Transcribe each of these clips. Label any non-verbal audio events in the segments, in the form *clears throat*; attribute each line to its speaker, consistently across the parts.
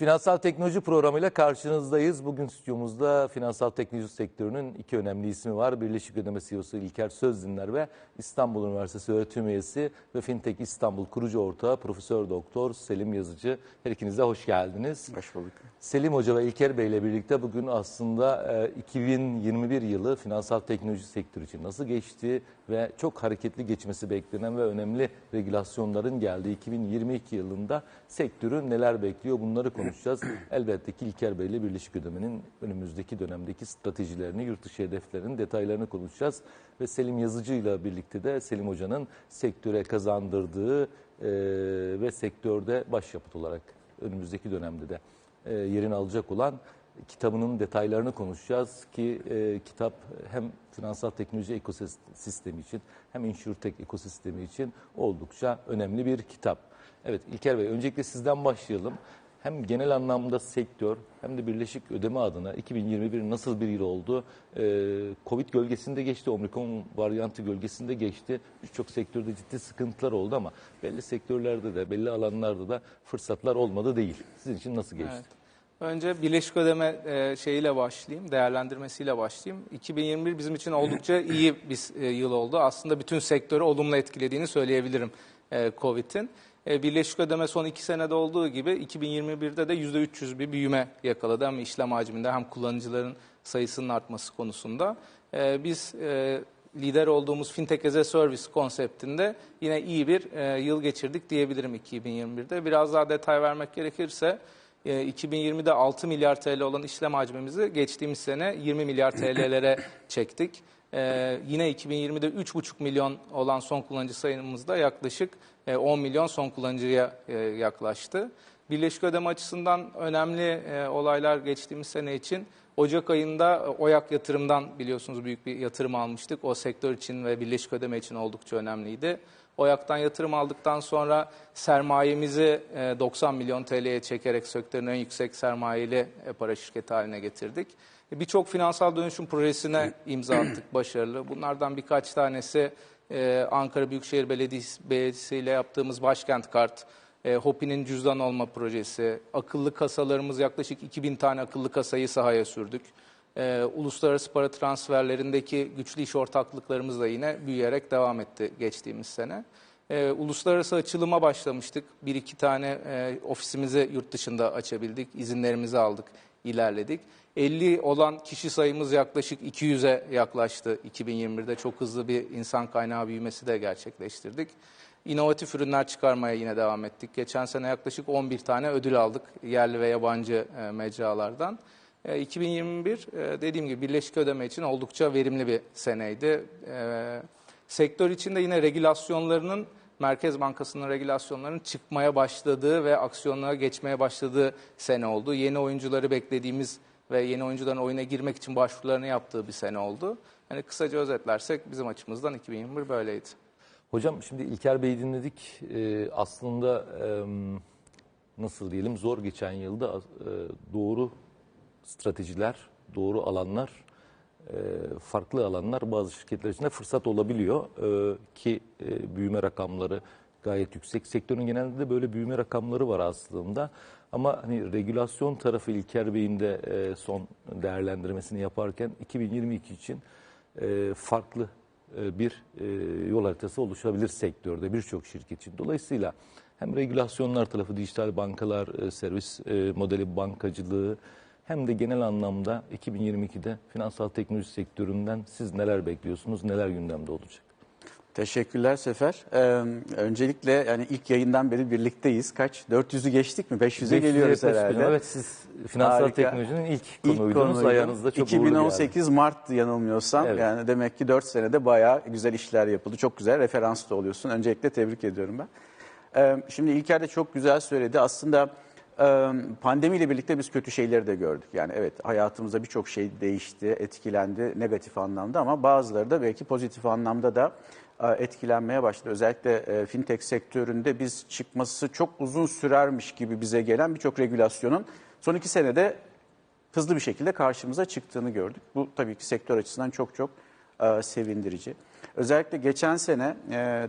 Speaker 1: Finansal teknoloji programıyla karşınızdayız. Bugün stüdyomuzda finansal teknoloji sektörünün iki önemli ismi var. Birleşik Ödeme CEO'su İlker Sözdinler ve İstanbul Üniversitesi öğretim üyesi ve Fintech İstanbul kurucu ortağı Profesör Doktor Selim Yazıcı. Her ikiniz de hoş geldiniz.
Speaker 2: Hoş bulduk.
Speaker 1: Selim Hoca ve İlker Bey ile birlikte bugün aslında e, 2021 yılı finansal teknoloji sektörü için nasıl geçti ve çok hareketli geçmesi beklenen ve önemli regülasyonların geldiği 2022 yılında sektörü neler bekliyor bunları konuşacağız. *clears throat* Elbette ki İlker Bey ile Birleşik Ödeme'nin önümüzdeki dönemdeki stratejilerini, yurt dışı hedeflerinin detaylarını konuşacağız. Ve Selim Yazıcı ile birlikte de Selim Hoca'nın sektöre kazandırdığı e, ve sektörde başyapıt olarak önümüzdeki dönemde de e, yerini alacak olan kitabının detaylarını konuşacağız ki e, kitap hem finansal teknoloji ekosistemi için hem insurtech ekosistemi için oldukça önemli bir kitap. Evet İlker Bey öncelikle sizden başlayalım. Hem genel anlamda sektör hem de birleşik ödeme adına 2021 nasıl bir yıl oldu? Ee, Covid gölgesinde geçti, Omikron varyantı gölgesinde geçti. Birçok sektörde ciddi sıkıntılar oldu ama belli sektörlerde de belli alanlarda da fırsatlar olmadı değil. Sizin için nasıl geçti?
Speaker 3: Evet. Önce birleşik ödeme e, şeyiyle başlayayım, değerlendirmesiyle başlayayım. 2021 bizim için oldukça *clears throat* iyi bir e, yıl oldu. Aslında bütün sektörü olumlu etkilediğini söyleyebilirim e, Covid'in. E, birleşik ödeme son iki senede olduğu gibi 2021'de de %300 bir büyüme yakaladı. Hem işlem hacminde hem kullanıcıların sayısının artması konusunda. E, biz e, lider olduğumuz Fintech as a Service konseptinde yine iyi bir yıl geçirdik diyebilirim 2021'de. Biraz daha detay vermek gerekirse... E, 2020'de 6 milyar TL olan işlem hacmimizi geçtiğimiz sene 20 milyar TL'lere *clears throat* çektik. E, yine 2020'de 3,5 milyon olan son kullanıcı sayımızda yaklaşık e, 10 milyon son kullanıcıya e, yaklaştı. Birleşik ödeme açısından önemli e, olaylar geçtiğimiz sene için Ocak ayında e, OYAK yatırımdan biliyorsunuz büyük bir yatırım almıştık. O sektör için ve birleşik ödeme için oldukça önemliydi. OYAK'tan yatırım aldıktan sonra sermayemizi 90 milyon TL'ye çekerek sektörün en yüksek sermayeli para şirketi haline getirdik. Birçok finansal dönüşüm projesine imza attık *clears throat* başarılı. Bunlardan birkaç tanesi Ankara Büyükşehir Belediyesi ile yaptığımız Başkent Kart, Hopi'nin cüzdan olma projesi, akıllı kasalarımız yaklaşık 2000 tane akıllı kasayı sahaya sürdük. Ee, uluslararası para transferlerindeki güçlü iş ortaklıklarımız da yine büyüyerek devam etti geçtiğimiz sene. Ee, uluslararası açılıma başlamıştık. Bir iki tane e, ofisimizi yurt dışında açabildik. İzinlerimizi aldık, ilerledik. 50 olan kişi sayımız yaklaşık 200'e yaklaştı 2021'de. Çok hızlı bir insan kaynağı büyümesi de gerçekleştirdik. İnovatif ürünler çıkarmaya yine devam ettik. Geçen sene yaklaşık 11 tane ödül aldık yerli ve yabancı e, mecralardan. 2021 e, dediğim gibi birleşik ödeme için oldukça verimli bir seneydi. E, sektör içinde yine regülasyonlarının Merkez Bankası'nın regülasyonlarının çıkmaya başladığı ve aksiyonlara geçmeye başladığı sene oldu. Yeni oyuncuları beklediğimiz ve yeni oyuncuların oyuna girmek için başvurularını yaptığı bir sene oldu. Yani kısaca özetlersek bizim açımızdan 2021 böyleydi.
Speaker 1: Hocam şimdi İlker Bey'i dinledik. Aslında e, nasıl diyelim zor geçen yılda e, doğru stratejiler, doğru alanlar, e, farklı alanlar bazı şirketler için de fırsat olabiliyor. E, ki e, büyüme rakamları gayet yüksek. Sektörün genelinde de böyle büyüme rakamları var aslında. Ama hani regülasyon tarafı İlker Bey'in de son değerlendirmesini yaparken 2022 için farklı bir yol haritası oluşabilir sektörde birçok şirket için. Dolayısıyla hem regülasyonlar tarafı, dijital bankalar, servis modeli bankacılığı hem de genel anlamda 2022'de finansal teknoloji sektöründen siz neler bekliyorsunuz, neler gündemde olacak?
Speaker 2: Teşekkürler Sefer. Ee, öncelikle yani ilk yayından beri birlikteyiz. Kaç? 400'ü geçtik mi? 500'e geliyoruz herhalde.
Speaker 1: Evet siz finansal Harika. teknolojinin ilk konuydunuz. Ayağınızda çok
Speaker 2: 2018 Mart yanılmıyorsam. Evet. Yani demek ki 4 senede bayağı güzel işler yapıldı. Çok güzel referans da oluyorsun. Öncelikle tebrik ediyorum ben. Ee, şimdi İlker de çok güzel söyledi. Aslında pandemiyle birlikte biz kötü şeyleri de gördük. Yani evet hayatımızda birçok şey değişti, etkilendi negatif anlamda ama bazıları da belki pozitif anlamda da etkilenmeye başladı. Özellikle fintech sektöründe biz çıkması çok uzun sürermiş gibi bize gelen birçok regülasyonun son iki senede hızlı bir şekilde karşımıza çıktığını gördük. Bu tabii ki sektör açısından çok çok sevindirici. Özellikle geçen sene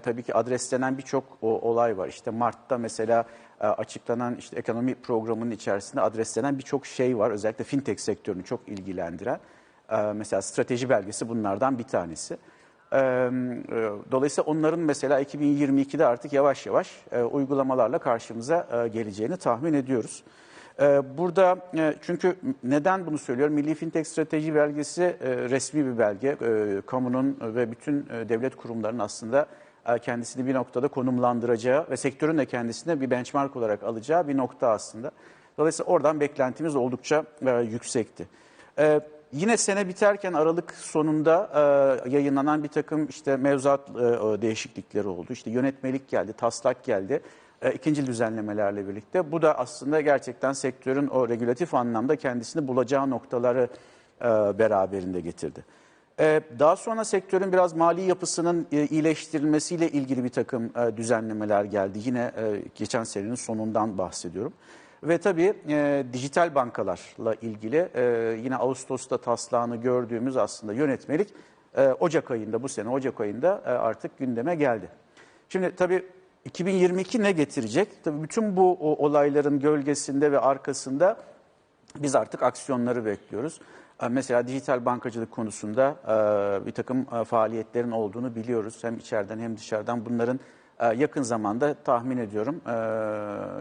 Speaker 2: tabii ki adreslenen birçok olay var. İşte Mart'ta mesela açıklanan işte ekonomi programının içerisinde adreslenen birçok şey var. Özellikle fintech sektörünü çok ilgilendiren. E, mesela strateji belgesi bunlardan bir tanesi. E, e, Dolayısıyla onların mesela 2022'de artık yavaş yavaş e, uygulamalarla karşımıza e, geleceğini tahmin ediyoruz. E, Burada e, çünkü neden bunu söylüyorum? Milli Fintech Strateji Belgesi e, resmi bir belge. E, Kamunun ve bütün e, devlet kurumlarının aslında e, kendisini bir noktada konumlandıracağı ve sektörün de kendisine bir benchmark olarak alacağı bir nokta aslında. Dolayısıyla oradan beklentimiz oldukça e, yüksekti. E, Yine sene biterken Aralık sonunda e, yayınlanan bir takım işte mevzuat e, değişiklikleri oldu. İşte yönetmelik geldi, taslak geldi. E, ikinci düzenlemelerle birlikte. Bu da aslında gerçekten sektörün o regülatif anlamda kendisini bulacağı noktaları e, beraberinde getirdi. E, daha sonra sektörün biraz mali yapısının e, iyileştirilmesiyle ilgili bir takım e, düzenlemeler geldi. Yine e, geçen senenin sonundan bahsediyorum. Ve tabii dijital bankalarla ilgili yine Ağustos'ta taslağını gördüğümüz aslında yönetmelik Ocak ayında bu sene Ocak ayında artık gündeme geldi. Şimdi tabii 2022 ne getirecek? Tabii bütün bu olayların gölgesinde ve arkasında biz artık aksiyonları bekliyoruz. E, Mesela dijital bankacılık konusunda e, bir takım e, faaliyetlerin olduğunu biliyoruz. Hem içeriden hem dışarıdan bunların e, yakın zamanda tahmin ediyorum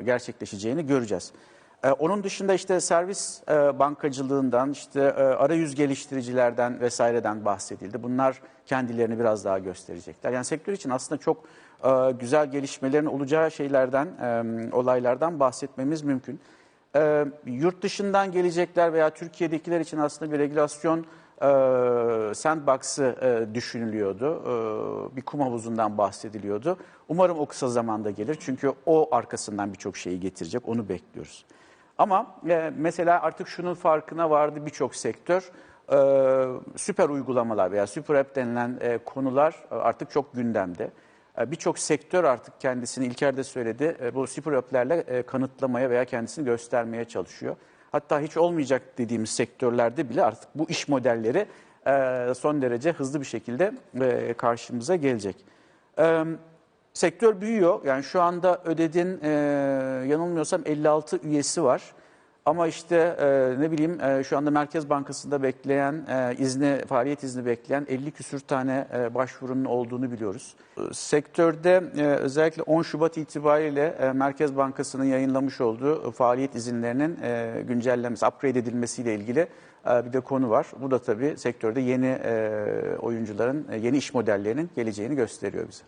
Speaker 2: gerçekleşeceğini göreceğiz. Onun dışında işte servis bankacılığından, işte arayüz geliştiricilerden vesaireden bahsedildi. Bunlar kendilerini biraz daha gösterecekler. Yani sektör için aslında çok güzel gelişmelerin olacağı şeylerden, olaylardan bahsetmemiz mümkün. E, Yurt dışından gelecekler veya Türkiye'dekiler için aslında bir regülasyon e, sandbox'ı e, düşünülüyordu. E, bir kum havuzundan bahsediliyordu. Umarım o kısa zamanda gelir. Çünkü o arkasından birçok şeyi getirecek. Onu bekliyoruz. Ama e, mesela artık şunun farkına vardı birçok sektör. E, süper uygulamalar veya süper app denilen e, konular artık çok gündemde. E, Birçok sektör artık kendisini İlker de söyledi e, bu süper app'lerle e, kanıtlamaya veya kendisini göstermeye çalışıyor. Hatta hiç olmayacak dediğimiz sektörlerde bile artık bu iş modelleri e, son derece hızlı bir şekilde karşımıza gelecek. Sektör büyüyor. Yani şu anda ÖDED'in yanılmıyorsam 56 üyesi var. Ama işte e, ne bileyim e, şu anda Merkez Bankası'nda bekleyen, e, izni faaliyet izni bekleyen 50 küsür tane e, başvurunun olduğunu biliyoruz. E, Sektörde e, özellikle 10 Şubat itibariyle e, Merkez Bankası'nın yayınlamış olduğu faaliyet izinlerinin e, güncellenmesi, upgrade edilmesiyle ilgili e, bir de konu var. Bu da tabii sektörde yeni e, oyuncuların, e, yeni iş modellerinin geleceğini gösteriyor bize.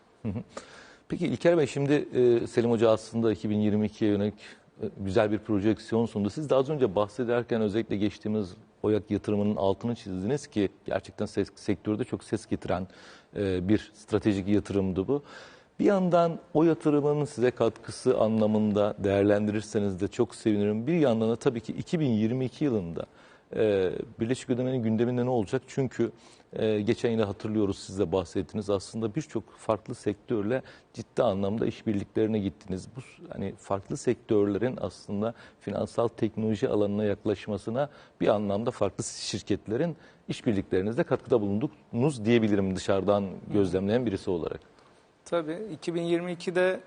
Speaker 1: Peki İlker Bey şimdi e, Selim Hoca aslında 2022'ye yönelik güzel bir projeksiyon sundu. Siz de az önce bahsederken özellikle geçtiğimiz OYAK yatırımının altını çizdiniz ki gerçekten ses, sektörde çok ses getiren e, bir stratejik yatırımdı bu. Bir yandan o yatırımın size katkısı anlamında değerlendirirseniz de çok sevinirim. Bir yandan da tabii ki 2022 yılında e, Birleşik Ödeme'nin gündeminde ne olacak? Çünkü e, geçen yıl hatırlıyoruz siz de bahsettiniz aslında birçok farklı sektörle ciddi anlamda işbirliklerine gittiniz. Bu hani farklı sektörlerin aslında finansal teknoloji alanına yaklaşmasına bir anlamda farklı şirketlerin işbirliklerinizde katkıda bulundunuz diyebilirim dışarıdan gözlemleyen birisi olarak.
Speaker 3: Tabii 2022'de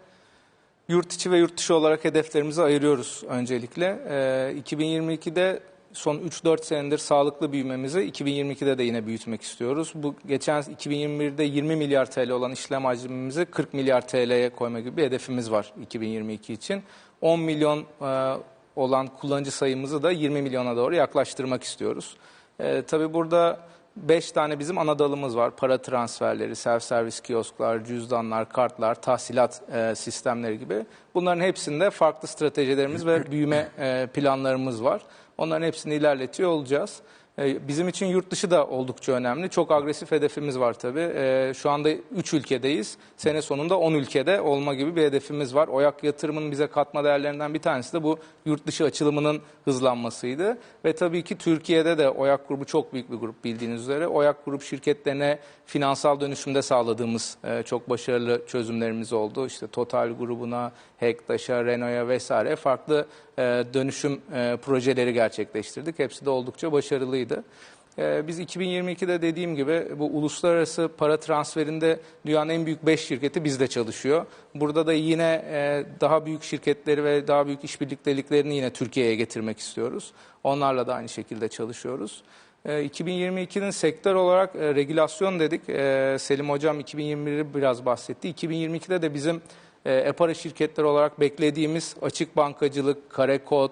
Speaker 3: yurt içi ve yurt dışı olarak hedeflerimizi ayırıyoruz öncelikle. Ee, 2022'de son 3-4 senedir sağlıklı büyümemizi 2022'de de yine büyütmek istiyoruz. Bu geçen 2021'de 20 milyar TL olan işlem hacmimizi 40 milyar TL'ye koyma gibi bir hedefimiz var 2022 için. 10 milyon e, olan kullanıcı sayımızı da 20 milyona doğru yaklaştırmak istiyoruz. E, tabii burada 5 tane bizim ana dalımız var. Para transferleri, self-servis kiosklar, cüzdanlar, kartlar, tahsilat e, sistemleri gibi. Bunların hepsinde farklı stratejilerimiz ve büyüme e, planlarımız var. Onların hepsini ilerletiyor olacağız. E, Bizim için yurt dışı da oldukça önemli. Çok agresif hedefimiz var tabii. E, Şu anda 3 ülkedeyiz. Sene sonunda 10 ülkede olma gibi bir hedefimiz var. OYAK yatırımının bize katma değerlerinden bir tanesi de bu yurt dışı açılımının hızlanmasıydı. Ve tabii ki Türkiye'de de OYAK grubu çok büyük bir grup bildiğiniz üzere. OYAK grup şirketlerine finansal dönüşümde sağladığımız e, çok başarılı çözümlerimiz oldu. İşte Total grubuna, Hektaş'a, Renault'a vesaire farklı dönüşüm e, projeleri gerçekleştirdik. Hepsi de oldukça başarılıydı. Ee, Biz 2022'de dediğim gibi bu uluslararası para transferinde dünyanın en büyük 5 şirketi bizde çalışıyor. Burada da yine e, daha büyük şirketleri ve daha büyük işbirlikteliklerini yine Türkiye'ye getirmek istiyoruz. Onlarla da aynı şekilde çalışıyoruz. Ee, 2022'nin sektör olarak e, regülasyon dedik. Selim Hocam 2021'i biraz bahsetti. 2022'de de bizim e, e-para şirketleri olarak beklediğimiz açık bankacılık, kare kod,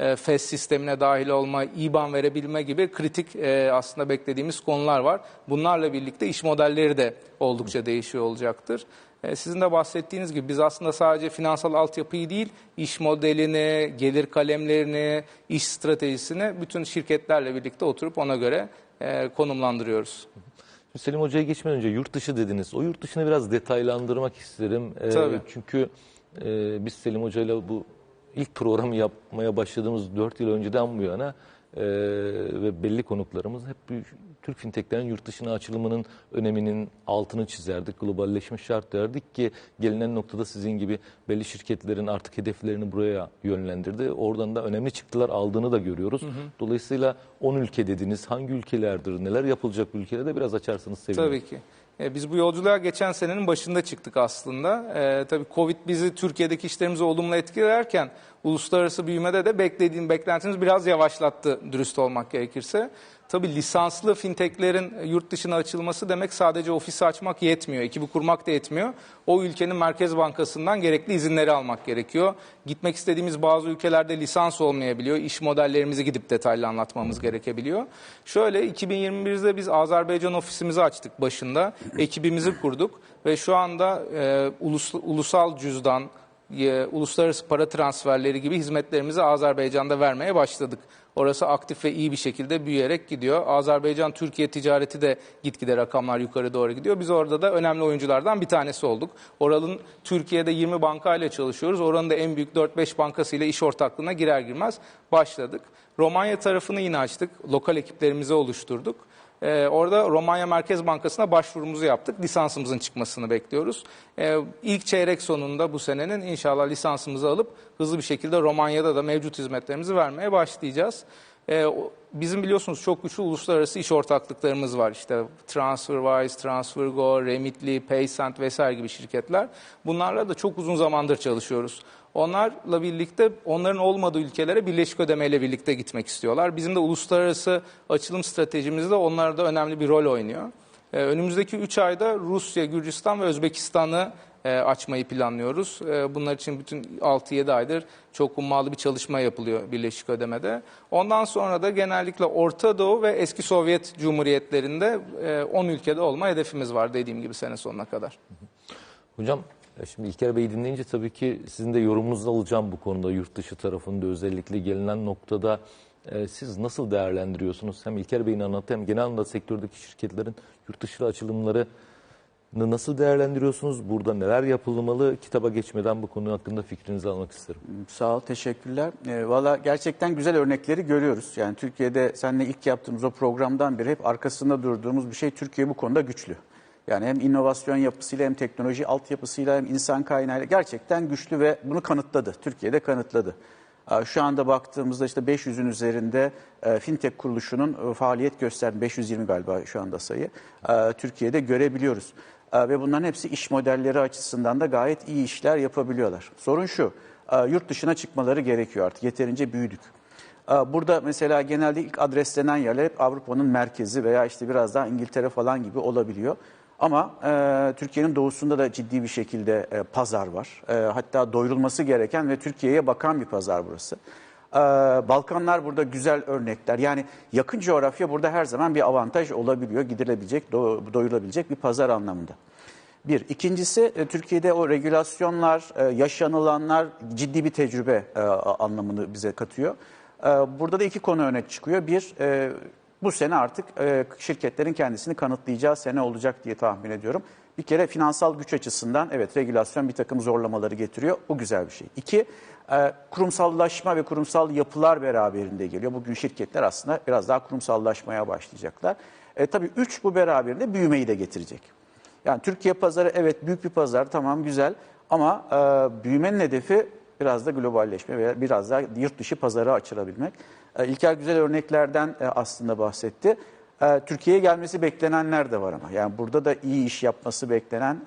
Speaker 3: e, FES sistemine dahil olma, IBAN verebilme gibi kritik e, aslında beklediğimiz konular var. Bunlarla birlikte iş modelleri de oldukça değişiyor olacaktır. E, Sizin de bahsettiğiniz gibi biz aslında sadece finansal altyapıyı değil, iş modelini, gelir kalemlerini, iş stratejisini bütün şirketlerle birlikte oturup ona göre e, konumlandırıyoruz.
Speaker 1: Şimdi Selim Hoca'ya geçmeden önce yurt dışı dediniz. O yurt dışını biraz detaylandırmak isterim. Ee,
Speaker 3: Tabii.
Speaker 1: Çünkü e, biz Selim Hoca'yla bu ilk programı yapmaya başladığımız 4 yıl önceden bu yana e, ve belli konuklarımız hep Türk fintechlerin yurt dışına açılımının öneminin altını çizerdik. Globalleşme şart derdik ki gelinen noktada sizin gibi belli şirketlerin artık hedeflerini buraya yönlendirdi. Oradan da önemli çıktılar aldığını da görüyoruz. Dolayısıyla 10 ülke dediniz. Hangi ülkelerdir? Neler yapılacak bu ülkelerde biraz açarsanız sevinirim.
Speaker 3: Tabii ki. E, Biz bu yolculuğa geçen senenin başında çıktık aslında. E, tabii Covid bizi Türkiye'deki işlerimizi olumlu etkilerken uluslararası büyümede de beklediğim beklentimiz biraz yavaşlattı dürüst olmak gerekirse. Tabii lisanslı fintechlerin yurt dışına açılması demek sadece ofisi açmak yetmiyor, ekibi kurmak da yetmiyor. O ülkenin merkez bankasından gerekli izinleri almak gerekiyor. Gitmek istediğimiz bazı ülkelerde lisans olmayabiliyor. İş modellerimizi gidip detaylı anlatmamız gerekebiliyor. Şöyle 2021'de biz Azerbaycan ofisimizi açtık başında. Ekibimizi kurduk ve şu anda e, ulus, ulusal cüzdan, e, uluslararası para transferleri gibi hizmetlerimizi Azerbaycan'da vermeye başladık. Orası aktif ve iyi bir şekilde büyüyerek gidiyor. Azerbaycan-Türkiye ticareti de gitgide rakamlar yukarı doğru gidiyor. Biz orada da önemli oyunculardan bir tanesi olduk. Oralın Türkiye'de 20 bankayla çalışıyoruz. Oranın da en büyük 4-5 bankasıyla iş ortaklığına girer girmez başladık. Romanya tarafını yine açtık. Lokal ekiplerimizi oluşturduk. Ee, orada Romanya Merkez Bankası'na başvurumuzu yaptık. Lisansımızın çıkmasını bekliyoruz. Ee, ilk çeyrek sonunda bu senenin inşallah lisansımızı alıp hızlı bir şekilde Romanya'da da mevcut hizmetlerimizi vermeye başlayacağız. O- bizim biliyorsunuz çok güçlü uluslararası iş ortaklıklarımız var. İşte TransferWise, TransferGo, Remitly, Paysend vesaire gibi şirketler. Bunlarla da çok uzun zamandır çalışıyoruz. Onlarla birlikte onların olmadığı ülkelere birleşik ödemeyle birlikte gitmek istiyorlar. Bizim de uluslararası açılım stratejimizde onlar da önemli bir rol oynuyor. Ee, önümüzdeki 3 ayda Rusya, Gürcistan ve Özbekistan'ı e, açmayı planlıyoruz. E, bunlar için bütün 6-7 aydır çok ummalı bir çalışma yapılıyor Birleşik Ödeme'de. Ondan sonra da genellikle Orta Doğu ve eski Sovyet Cumhuriyetlerinde e, 10 ülkede olma hedefimiz var dediğim gibi sene sonuna kadar.
Speaker 1: Hocam şimdi İlker Bey'i dinleyince tabii ki sizin de yorumunuzu alacağım bu konuda yurt dışı tarafında özellikle gelinen noktada e, siz nasıl değerlendiriyorsunuz? Hem İlker Bey'in anlattı hem genel anlamda sektördeki şirketlerin yurt dışı açılımları nasıl değerlendiriyorsunuz? Burada neler yapılmalı? Kitaba geçmeden bu konu hakkında fikrinizi almak isterim.
Speaker 2: Sağ ol, teşekkürler. E, Valla gerçekten güzel örnekleri görüyoruz. Yani Türkiye'de seninle ilk yaptığımız o programdan beri hep arkasında durduğumuz bir şey Türkiye bu konuda güçlü. Yani hem inovasyon yapısıyla hem teknoloji altyapısıyla hem insan kaynağıyla gerçekten güçlü ve bunu kanıtladı. Türkiye'de kanıtladı. Aa, Şu anda baktığımızda işte 500'ün üzerinde e, fintech kuruluşunun e, faaliyet gösterdiği 520 galiba şu anda sayı e, Türkiye'de görebiliyoruz. Ve bunların hepsi iş modelleri açısından da gayet iyi işler yapabiliyorlar. Sorun şu, yurt dışına çıkmaları gerekiyor artık yeterince büyüdük. Ee, Burada mesela genelde ilk adreslenen yerler hep Avrupa'nın merkezi veya işte biraz daha İngiltere falan gibi olabiliyor. Ama e, Türkiye'nin doğusunda da ciddi bir şekilde e, pazar var. E, hatta doyurulması gereken ve Türkiye'ye bakan bir pazar burası. E, Balkanlar burada güzel örnekler. Yani yakın coğrafya burada her zaman bir avantaj olabiliyor. Gidilebilecek, do- doyurulabilecek bir pazar anlamında. Bir. İkincisi e, Türkiye'de o regülasyonlar, e, yaşanılanlar ciddi bir tecrübe e, anlamını bize katıyor. Burada da iki konu öne çıkıyor. Bir, bu sene artık e, şirketlerin kendisini kanıtlayacağı sene olacak diye tahmin ediyorum. Bir kere finansal güç açısından evet regülasyon bir takım zorlamaları getiriyor. Bu güzel bir şey. İki, e, kurumsallaşma ve kurumsal yapılar beraberinde geliyor. Bugün şirketler aslında biraz daha kurumsallaşmaya başlayacaklar. E, tabii üç bu beraberinde büyümeyi de getirecek. Yani Türkiye pazarı evet büyük bir pazar tamam güzel ama e, büyümenin hedefi biraz da globalleşme veya biraz daha yurt dışı pazara açılabilmek. E, İlker güzel örneklerden e, aslında bahsetti. E, Türkiye'ye gelmesi beklenenler de var ama. Yani burada da iyi iş yapması beklenen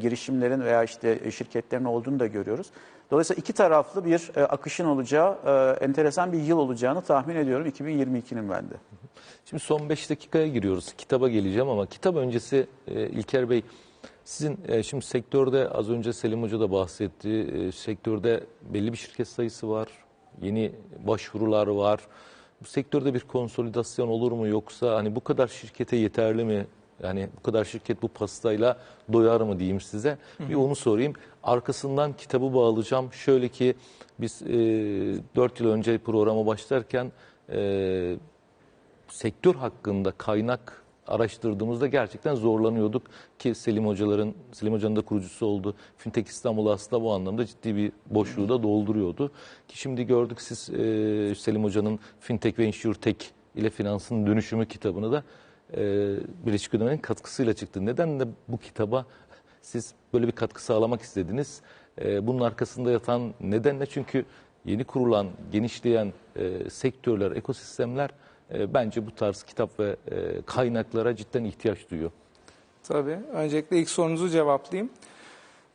Speaker 2: girişimlerin veya işte şirketlerin olduğunu da görüyoruz. Dolayısıyla iki taraflı bir akışın olacağı, enteresan bir yıl olacağını tahmin ediyorum 2022'nin bende.
Speaker 1: Şimdi son 5 dakikaya giriyoruz. Kitaba geleceğim ama kitap öncesi İlker Bey sizin şimdi sektörde az önce Selim Hoca da bahsetti. Sektörde belli bir şirket sayısı var. Yeni başvurular var. Bu sektörde bir konsolidasyon olur mu yoksa hani bu kadar şirkete yeterli mi? Yani bu kadar şirket bu pastayla doyar mı diyeyim size. Bir onu sorayım. Arkasından kitabı bağlayacağım. Şöyle ki biz e, 4 yıl önce programa başlarken e, sektör hakkında kaynak araştırdığımızda gerçekten zorlanıyorduk ki Selim Hocaların, Selim Hoca'nın da kurucusu oldu. Fintech İstanbul aslında bu anlamda ciddi bir boşluğu da dolduruyordu. Ki şimdi gördük siz e, Selim Hoca'nın Fintech ve InsurTech ile finansın dönüşümü kitabını da e, Birleşik Ödeme'nin katkısıyla çıktı. Neden de bu kitaba siz böyle bir katkı sağlamak istediniz? E, bunun arkasında yatan neden ne? Çünkü yeni kurulan, genişleyen e, sektörler, ekosistemler e, bence bu tarz kitap ve e, kaynaklara cidden ihtiyaç duyuyor.
Speaker 3: Tabii. Öncelikle ilk sorunuzu cevaplayayım.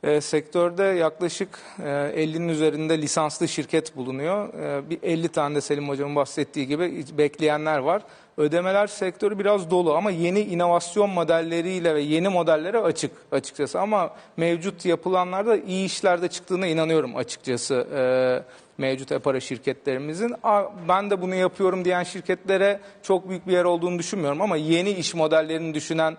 Speaker 3: E, sektörde yaklaşık e, 50'nin üzerinde lisanslı şirket bulunuyor. E, bir 50 tane de Selim Hocam'ın bahsettiği gibi bekleyenler var. Ödemeler sektörü biraz dolu ama yeni inovasyon modelleriyle ve yeni modellere açık açıkçası. Ama mevcut yapılanlarda iyi işlerde çıktığına inanıyorum açıkçası e, mevcut e-para şirketlerimizin. A, Ben de bunu yapıyorum diyen şirketlere çok büyük bir yer olduğunu düşünmüyorum ama yeni iş modellerini düşünen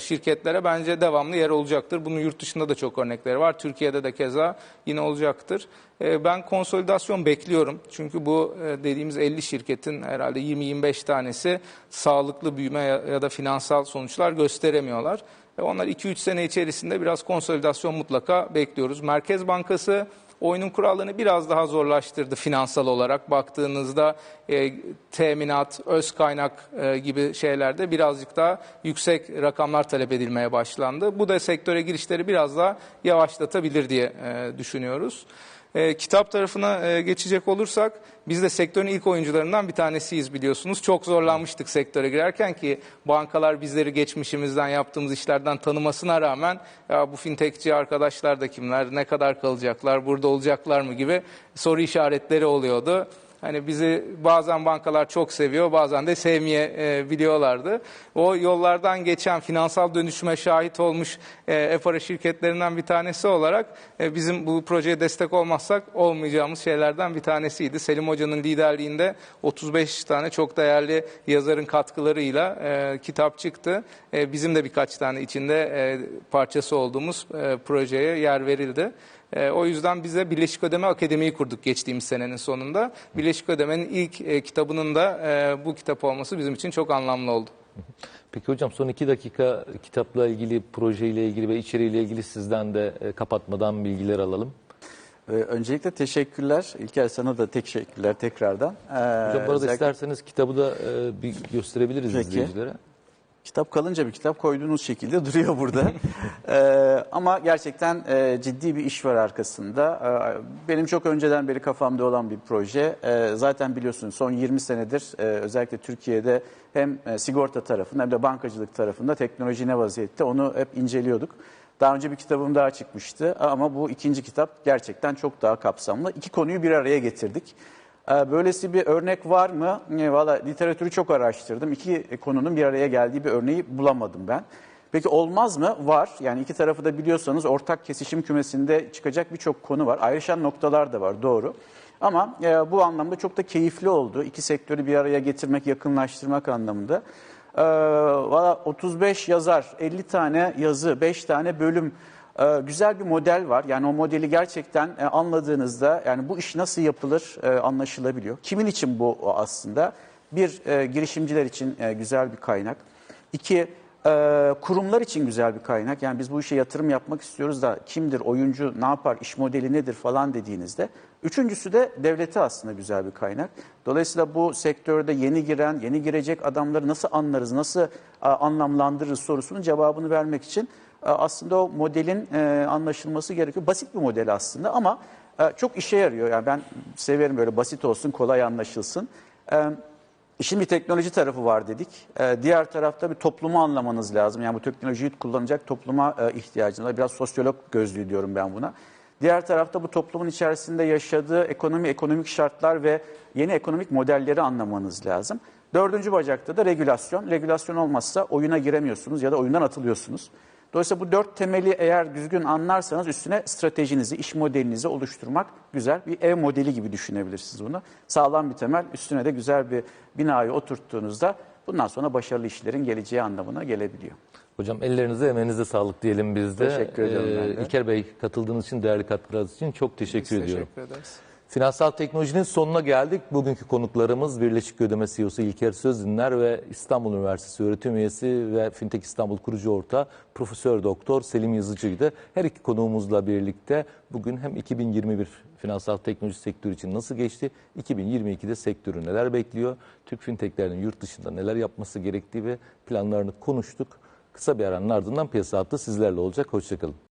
Speaker 3: şirketlere bence devamlı yer olacaktır. Bunun yurt dışında da çok örnekleri var. Türkiye'de de keza yine olacaktır. E, Ben konsolidasyon bekliyorum. Çünkü bu e, dediğimiz 50 şirketin herhalde 20-25 tanesi sağlıklı büyüme ya da finansal sonuçlar gösteremiyorlar. E, Onlar 2-3 sene içerisinde biraz konsolidasyon mutlaka bekliyoruz. Merkez Bankası oyunun kurallarını biraz daha zorlaştırdı finansal olarak. Baktığınızda e, teminat, öz kaynak e, gibi şeylerde birazcık daha yüksek rakamlar talep edilmeye başlandı. Bu da sektöre girişleri biraz daha yavaşlatabilir diye e, düşünüyoruz. E, kitap tarafına e, geçecek olursak biz de sektörün ilk oyuncularından bir tanesiyiz biliyorsunuz. Çok zorlanmıştık sektöre girerken ki bankalar bizleri geçmişimizden yaptığımız işlerden tanımasına rağmen ya bu fintechçi arkadaşlar da kimler, ne kadar kalacaklar, burada olacaklar mı gibi soru işaretleri oluyordu. Hani bizi bazen bankalar çok seviyor, bazen de sevmeye e, biliyorlardı. O yollardan geçen finansal dönüşüme şahit olmuş e, e-para şirketlerinden bir tanesi olarak e, bizim bu projeye destek olmazsak olmayacağımız şeylerden bir tanesiydi. Selim Hoca'nın liderliğinde 35 tane çok değerli yazarın katkılarıyla e, kitap çıktı. E, bizim de birkaç tane içinde parçası olduğumuz projeye yer verildi. E, o yüzden bize Birleşik Ödeme Akademi'yi kurduk geçtiğimiz senenin sonunda. Birleşik Ödeme'nin ilk e, kitabının da e, bu kitap olması bizim için çok anlamlı oldu.
Speaker 1: Peki hocam son iki dakika kitapla ilgili, projeyle ilgili ve içeriğiyle ilgili sizden de e, kapatmadan bilgiler alalım.
Speaker 2: Ee, öncelikle teşekkürler. İlker sana da teşekkürler tekrardan. Ee,
Speaker 1: Hocam bu arada
Speaker 2: özellikle-
Speaker 1: isterseniz kitabı da e, bir gösterebiliriz
Speaker 2: Peki.
Speaker 1: izleyicilere.
Speaker 2: Kitap kalınca bir kitap koyduğunuz şekilde *laughs* duruyor burada. Ee, ama gerçekten e, ciddi bir iş var arkasında. Ee, benim çok önceden beri kafamda olan bir proje. Ee, zaten biliyorsunuz son 20 senedir e, özellikle Türkiye'de hem e, sigorta tarafında hem de bankacılık tarafında teknoloji ne vaziyette onu hep inceliyorduk. Daha önce bir kitabım daha çıkmıştı ama bu ikinci kitap gerçekten çok daha kapsamlı. İki konuyu bir araya getirdik. Ee, Böylesi bir örnek var mı? E, Valla literatürü çok araştırdım. İki konunun bir araya geldiği bir örneği bulamadım ben. Peki olmaz mı? Var. Yani iki tarafı da biliyorsanız ortak kesişim kümesinde çıkacak birçok konu var. Ayrışan noktalar da var doğru. Ama e, bu anlamda çok da keyifli oldu. İki sektörü bir araya getirmek, yakınlaştırmak anlamında. Ee, Valla 35 yazar, 50 tane yazı, 5 tane bölüm ee, güzel bir model var. Yani o modeli gerçekten e, anladığınızda yani bu iş nasıl yapılır e, anlaşılabiliyor. Kimin için bu aslında? Bir, e, girişimciler için güzel bir kaynak. İki, kurumlar için güzel bir kaynak. Yani biz bu işe yatırım yapmak istiyoruz da kimdir, oyuncu, ne yapar, iş modeli nedir falan dediğinizde. Üçüncüsü de devlete aslında güzel bir kaynak. Dolayısıyla bu sektörde yeni giren, yeni girecek adamları nasıl anlarız, nasıl e, anlamlandırırız sorusunun cevabını vermek için aslında o modelin e, anlaşılması gerekiyor. Basit bir model aslında ama e, çok işe yarıyor. Yani ben severim böyle basit olsun, kolay anlaşılsın. E, İşin bir teknoloji tarafı var dedik. Diğer tarafta bir toplumu anlamanız lazım. Yani bu teknolojiyi kullanacak topluma e, ihtiyacınız var. Biraz sosyolog gözlüğü diyorum ben buna. Diğer tarafta bu toplumun içerisinde yaşadığı ekonomi, ekonomik şartlar ve yeni ekonomik modelleri anlamanız lazım. Dördüncü bacakta da regülasyon. Regülasyon olmazsa oyuna giremiyorsunuz ya da oyundan atılıyorsunuz. Dolayısıyla bu dört temeli eğer düzgün anlarsanız üstüne stratejinizi, iş modelinizi oluşturmak güzel. Bir ev modeli gibi düşünebilirsiniz bunu. Sağlam bir temel, üstüne de güzel bir binayı oturttuğunuzda bundan sonra başarılı işlerin geleceği anlamına gelebiliyor.
Speaker 1: Hocam ellerinize emeğinize sağlık diyelim biz de.
Speaker 2: Teşekkür ben de.
Speaker 1: İlker Bey katıldığınız için, değerli katkılarınız için çok teşekkür
Speaker 3: Biz
Speaker 1: ediyorum.
Speaker 3: Teşekkür ederiz.
Speaker 1: Finansal teknolojinin sonuna geldik. Bugünkü konuklarımız Birleşik Ödeme CEO'su İlker Sözdinler ve İstanbul Üniversitesi öğretim üyesi ve Fintech İstanbul kurucu ortağı Profesör Doktor Selim Yazıcı'ydı. Her iki konuğumuzla birlikte bugün hem 2021 finansal teknoloji sektörü için nasıl geçti, 2022'de sektörü neler bekliyor, Türk fintechlerinin yurt dışında neler yapması gerektiği ve planlarını konuştuk. Kısa bir aranın ardından piyasa hattı sizlerle olacak. Hoşçakalın.